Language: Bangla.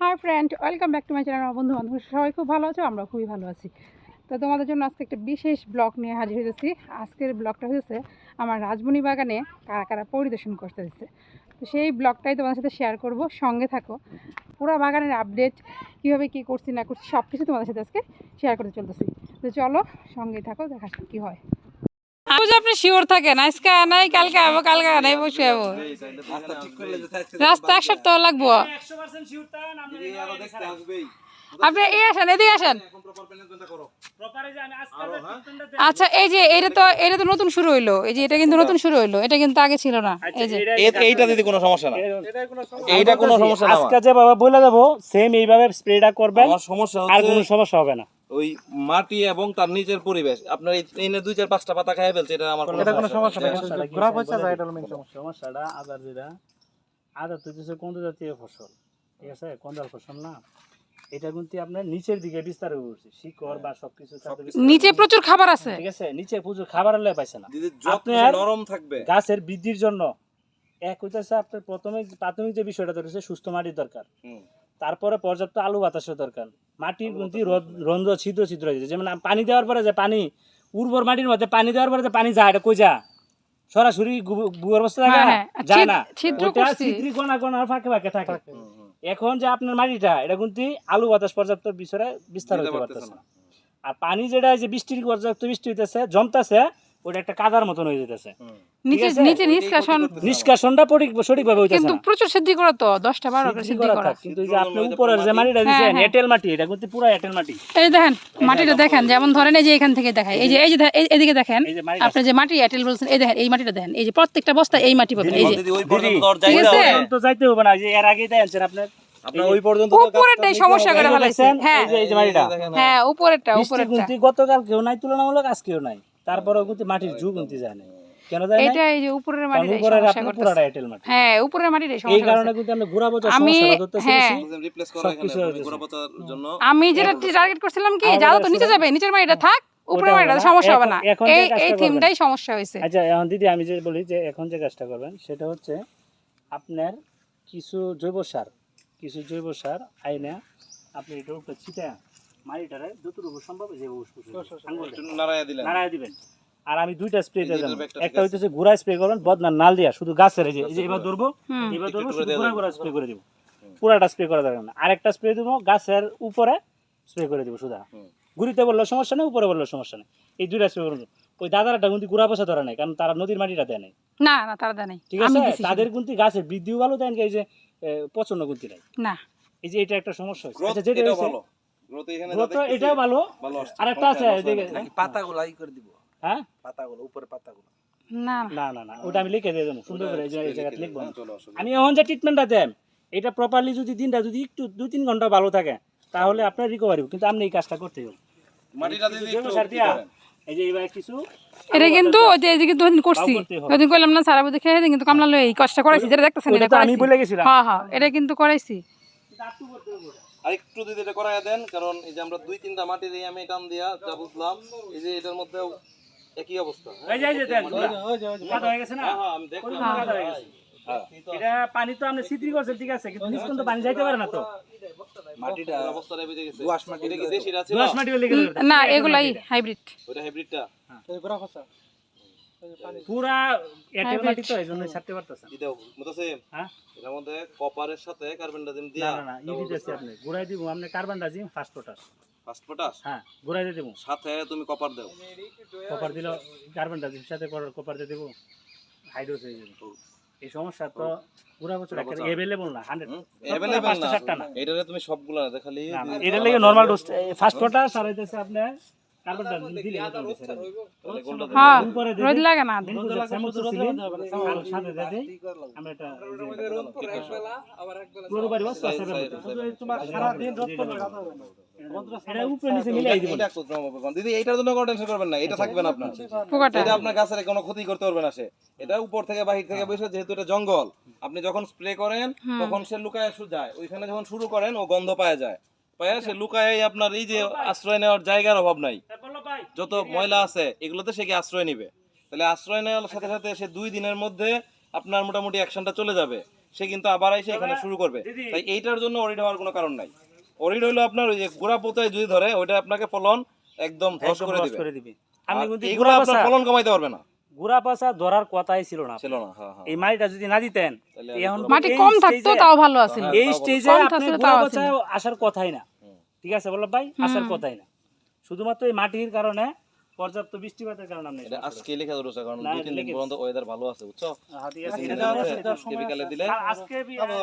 Hi friend, welcome back to my channel আমার বন্ধু বান্ধব। সবাই খুব ভালো আছো? আমরা খুবই ভালো আছি। তো তোমাদের জন্য আজকে একটা বিশেষ ব্লগ নিয়ে হাজির হয়েছি আজকের ব্লগটা হয়েছে আমার রাজমণি বাগানে কারা কারা পরিদর্শন করতে দিচ্ছে তো সেই ব্লগটাই তোমাদের সাথে শেয়ার করব, সঙ্গে থাকো। পুরো বাগানের আপডেট কীভাবে কী করছি, না করছি সব কিছু তোমাদের সাথে আজকে শেয়ার করতে চলতেছি। তো চলো সঙ্গে থাকো, দেখা কী হয়। আমি আপনি শিওর থাকেন আজকে নাই কালকে আবো কালকে নাই বসে যাব রাস্তা যে এক সপ্তাহ লাগবো। আপনি এই আসেন এদিকে আসেন। আচ্ছা এই যে এটা তো এটা তো নতুন শুরু হইল। এই যে এটা কিন্তু নতুন শুরু হইল। এটা কিন্তু আগে ছিল না। এই যে। এইটা দিদি কোনো সমস্যা না। এইটা কোনো সমস্যা না। আজকে যেভাবে বলে দেবো সেম এইভাবে স্প্রেটা করবেন। সমস্যা আর কোনো সমস্যা হবে না। ওই মাটি এবং তার নিচের পরিবেশ। আপনার এনে দুই চার পাঁচটা পাতা খাই ফেলছে এটা আমার কোনো সমস্যা নেই। এটা মেন সমস্যা সমস্যাটা আদার যেটা আদার তো হচ্ছে কোন জাতীয় ফসল? ঠিক আছে? কোনদাল ফসল না? এটা কিন্তু আপনার নিচের দিকে বিস্তার হয়ে উঠছে। শিকড় বা সবকিছু নিচে প্রচুর খাবার আছে। ঠিক আছে? নিচে প্রচুর খাবার হলে পাইছে না। আপনার নরম থাকবে। গাছের বৃদ্ধির জন্য এক হইতেছে আপনার প্রথমে প্রাথমিক যে বিষয়টা ধরেছে সুস্থ মাটির দরকার। হুম। তারপরে পর্যাপ্ত আলু বাতাসের দরকার। মাটির রোদ- রন্ধ্র ছিদ্র ছিদ্র হয়েছে যেমন পানি দেওয়ার পরে যে পানি উর্বর মাটির মধ্যে পানি দেওয়ার পরে যে পানি যায় এটা কই যা সরাসরি ভূগর্ভস্থ হ্যাঁ, হ্যাঁ। যায় না। ওটা ছিদ্রি গোনা গোনার ফাঁকে ফাঁকে থাকে। এখন যে আপনার মাটিটা এটা কিন্তু আলু বাতাস পর্যাপ্ত বিষয়ে বিস্তার হতে পারতেছে না। আর পানি যেটা এই যে বৃষ্টির পর্যাপ্ত বৃষ্টি হইতেছে জমতেছে ওটা একটা কাদার মতন হয়ে যেতেছে নিচে নিচে নিষ্কাশন নিষ্কাশনটা পরি- সঠিকভাবে হইতেছে কিন্তু প্রচুর সিদ্ধি করে তো দশটা বারো করে সিদ্ধি করা কিন্তু এই যে আপনি উপরের যে মাটিটা হ্যাঁ, দিয়েছেন হ্যাঁ। মাটি এটা কিন্তু পুরো এঁটেল মাটি এই দেখেন মাটিটা দেখেন যেমন ধরেন এই যে এখান থেকে দেখায় এই যে এই যে এদিকে দেখেন আপনি যে মাটি এটেল বলছেন এই দেখেন এই মাটিটা দেখেন এই যে প্রত্যেকটা বস্তা এই মাটি পাবেন এই যে ওই পর্যন্ত ঠিক যাইতে আছে? হবে পর্যন্ত যাইতে হবে না যে এর আগেই দেখেন আপনার আপনার ওই পর্যন্ত উপরেরটাই সমস্যা করে এই যে ফেলাইছে দেখছেন, হ্যাঁ এই যে- এই যে মাটিটা হ্যাঁ উপরেরটা উপরেরটা গতকাল কেউ নাই তুলনামূলক আজকেও নাই তারপরেও কিন্তু মাটির যুগ কিন্তু যায় না কেন যায় না? এটা এই যে উপরের মাটিটাই উপরের সমস্যা আপনার করতেছে। পুরাটা এঁটেল মাটি। হ্যাঁ উপরের মাটিটাই এই কারণে কিন্তু আমরা ধরতেছি হ্যাঁ। বেশি। করা এখানে, জন্য আমি যেটা টার্গেট করছিলাম কি যারা তো নিচে যাবে নিচের মাটিটা থাক উপরের ওটা মাটিটা সমস্যা হবে না। এই এই থিমটাই সমস্যা হয়েছে। আচ্ছা এখন দিদি আমি যে বলি যে এখন যে কাজটা করবেন সেটা হচ্ছে আপনার কিছু জৈব সার কিছু জৈব সার আইনে আপনি এটা উপরে ছিটা মাটিটারে যতটুকু সম্ভব নাড়াইয়া দিলেন। নাড়ায় দিবেন। আর আমি দুইটা স্প্রে এই যে দেবো। এটার ব্যাগটা ঠিক একটা হইতেছে গুড়া স্প্রে করবেন বদনার নাল দিয়া শুধু গাছের এই যে এবার ধরবো এবার ধরবো শুধু স্প্রে করে দিব। পুরাটা স্প্রে করা যাবে না। আরেকটা স্প্রে দেবো গাছের উপরে স্প্রে করে দিব শুধু হুম। গুড়িতে বললেও সমস্যা নেই উপরে বললেও সমস্যা নেই। এই দুইটা স্প্রে করব ওই দাদারটা কিন্তু গুড়া পয়সা ধরা নেই কারণ তারা নদীর মাটিটা দেয় নাই। না না তারা দেয় নাই। ঠিক আছে? তাদের কিন্তু গাছের বৃদ্ধিও ভালো দেন এই যে পছন্দ কিন্তু নাই। না। এই যে এটা একটা সমস্যা হচ্ছে গ্রোথ আচ্ছা যেটা এটাও ভালো গ্রোথ এখানে যা growth টা দেখতেছি, এটাও ভালো। ভালো আসছে। আর একটা আছে সমস্যা এদিকে নাই। পাতাগুলো ই করে দিব? হ্যাঁ? পাতাগুলো উপরে পাতাগুলো। না না। না না না ওটা আমি লিখে দিয়ে দেবো সুন্দর করে এই যে- এই লিখে জায়গায় দিন, লিখব চলো, অসুবিধা আমি এখন যে ট্রিটমেন্টটা দেন এটা প্রপারলি যদি দিনটা যদি একটু দুই তিন ঘণ্টা ভালো থাকে তাহলে আপনার রিকভারি কিন্তু আপনি এই কাজটা করতে হবে। মাটিটা দিয়া? এই যে এবার কিছু এটা কিন্তু ওই যে এদিকে দুদিন করছি। করলাম না সারা বুঝে খেয়ে দিন কিন্তু কামলা লই এই কষ্ট করাইছি যেটা দেখতেছেন এটা আমি বলে গেছিলাম। হ্যাঁ হ্যাঁ এটা কিন্তু করাইছি। একটু দিদি এটা করাইয়া দেন কারণ এই যে আমরা দুই তিনটা মাটি দিয়ে আমি টান দিয়া যা বুঝলাম এই যে এটার মধ্যে একই অবস্থা এই যে এই যে দেন কাদা হয়ে গেছে না? হ্যাঁ হ্যাঁ আমি দেখলাম। কাদা হয়ে গেছে। হ্যাঁ। এটা পানি তো আপনি ছিদ্রি করছেন ঠিক আছে কিন্তু নিচ পানি যাইতে পারে না তো। মাটিটা এই অবস্থাটা গেছে। দোআঁশ মাটি কি দেশির আছে দোয়াশ মাটি না এগুলাই হাইব্রিড ওটা হাইব্রিডটা পুরা এঁটেল মাটি তো এই জন্য ছাড়তে পারতেছে এটা মতাছে হ্যাঁ এটার মধ্যে কপারের সাথে কার্বন ডাইঅক্সাইড না দিয়া না না ই দিতেছি আপনি ঘুরাই দিব আপনি carbendazim first potash first potash হ্যাঁ ঘুরাই দিয়ে দেবো সাথে তুমি কপার দাও কপার দিল কার্বন ডাইজিম সাথে কপার দিয়ে দেবো হাইড্রোস হয়ে যাবে এই সমস্যা তো পুরা বছর একটা বছর। এভেলেবল না হান্ড্রেড अवेलेबल পাঁচটা না সাতটা না এটারে তুমি সবগুলা না খালি না, না, এটার লাগে নরমাল ডোজ ফার্স্ট পটাশ আর হইতেছে আপনার হ্যাঁ রোদ লাগে না। এটা ক্লোরোবারি ওয়াস আছে। এটা উপরে নিচে মিলাই দিব। এটা কোথাও হবে কোন? দিদি এইটার জন্য কোনো টেনশন করবেন না এটা থাকবে না আপনার। পোকাটা। এটা আপনার গাছের কোনো ক্ষতি করতে পারবে না সে। এটা উপর থেকে বাহির থেকে বসে যেহেতু এটা জঙ্গল আপনি যখন স্প্রে করেন তখন সে লুকায় যায়। ওইখানে যখন শুরু করেন ও গন্ধ পাওয়া যায়। পায় সে লুকায় আপনার এই যে আশ্রয় নেওয়ার জায়গার অভাব নাই যত ময়লা আছে এগুলোতে সে কি আশ্রয় নিবে? তাহলে আশ্রয় নেওয়ার সাথে সাথে সে দুই দিনের মধ্যে আপনার মোটামুটি অ্যাকশনটা চলে যাবে। সে কিন্তু আবার এসে এখানে শুরু করবে। তাই এইটার জন্য অরিড হওয়ার কোনো কারণ নাই। অরিড হইল আপনার ওই যে গোড়া পোতায় যদি ধরে ওইটা আপনাকে ফলন একদম ধস করে দিবে। আমি কিন্তু এইগুলো গুড়া আপনার ফলন কমাইতে পারবে না। গুড়া পাশা ধরার কথাই ছিল না। ছিল না হ্যাঁ হ্যাঁ। এই মাটিটা যদি না দিতেন এখন মাটি কম থাকতো তাও ভালো আছিল। হ্যাঁ, এই স্টেজে আপনি গুড়া পচায় আসার কথাই না। ঠিক আছে বল্লভ ভাই আসার কথাই না। শুধুমাত্র এই মাটির কারণে পর্যাপ্ত বৃষ্টিপাতের কারণে আমরা এটা আজকে লেখা ধরছে কারণ দুই তিন দিন পর্যন্ত ওয়েদার ভালো আছে বুঝছ? হ্যাঁ, বিকালে দিলে আজকে ভালো